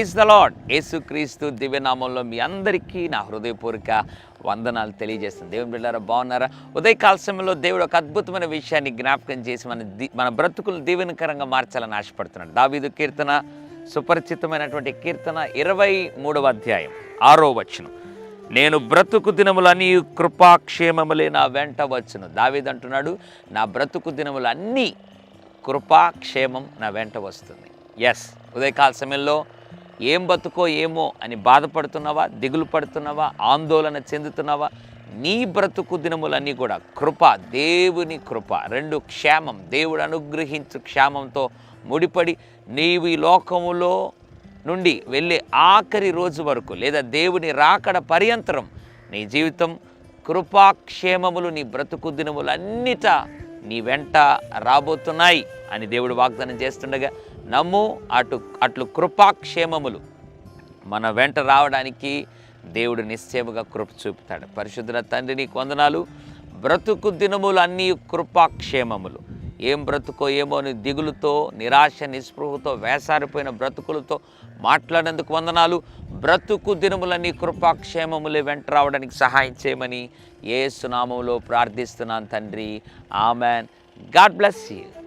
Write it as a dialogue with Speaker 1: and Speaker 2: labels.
Speaker 1: Praise the lord యేసుక్రీస్తు దివ్యనామంలో మీ అందరికీ నా హృదయపూర్వక వందనాలు తెలియజేస్తుంది దేవుని బిడ్డారా బాగున్నారా? ఉదయకాల సమయంలో దేవుడు ఒక అద్భుతమైన విషయాన్ని జ్ఞాపకం చేసి మన మన బ్రతుకులు దీవెనకరంగా మార్చాలని ఆశపడుతున్నాడు. దావీదు కీర్తన సుపరిచితమైనటువంటి కీర్తన ఇరవై మూడవ అధ్యాయం ఆరో వచనం. నేను బ్రతుకు దినములన్నీ కృపాక్షేమములే నా వెంట వచ్చును. దావీదంటున్నాడు నా బ్రతుకు దినములన్నీ కృపాక్షేమం నా వెంట వస్తుంది. ఎస్ ఉదయకాల సమయంలో ఏం బతుకో ఏమో అని బాధపడుతున్నావా దిగులు పడుతున్నావా ఆందోళన చెందుతున్నావా? నీ బ్రతుకు దినములన్నీ కూడా కృప దేవుని కృప రెండు క్షేమం. దేవుడు అనుగ్రహించు క్షేమంతో ముడిపడి నీవు ఈ లోకములో నుండి వెళ్ళే ఆఖరి రోజు వరకు లేదా దేవుని రాకడ పర్యంతరం నీ జీవితం కృపాక్షేమములు నీ బ్రతుకు దినములన్నిట నీ వెంట రాబోతున్నాయి అని దేవుడు వాగ్దానం చేస్తుండగా నమ్ము అటు అట్లు కృపాక్షేమములు. మన వెంట రావడానికి దేవుడు నిశ్చయముగా కృప చూపుతాడు. పరిశుద్ధుల తండ్రి నీకు వందనాలు. బ్రతుకు దినములు అన్నీ కృపాక్షేమములు. ఏం బ్రతుకో ఏమో అని దిగులుతో నిరాశ నిస్పృహతో వేసారిపోయిన బ్రతుకులతో మాట్లాడేందుకు వందనాలు. బ్రతుకు దినములన్నీ కృపాక్షేమములే వెంట రావడానికి సహాయం చేయమని ఏ సునామంలో ప్రార్థిస్తున్నాను తండ్రి. ఆమెన్. God bless you.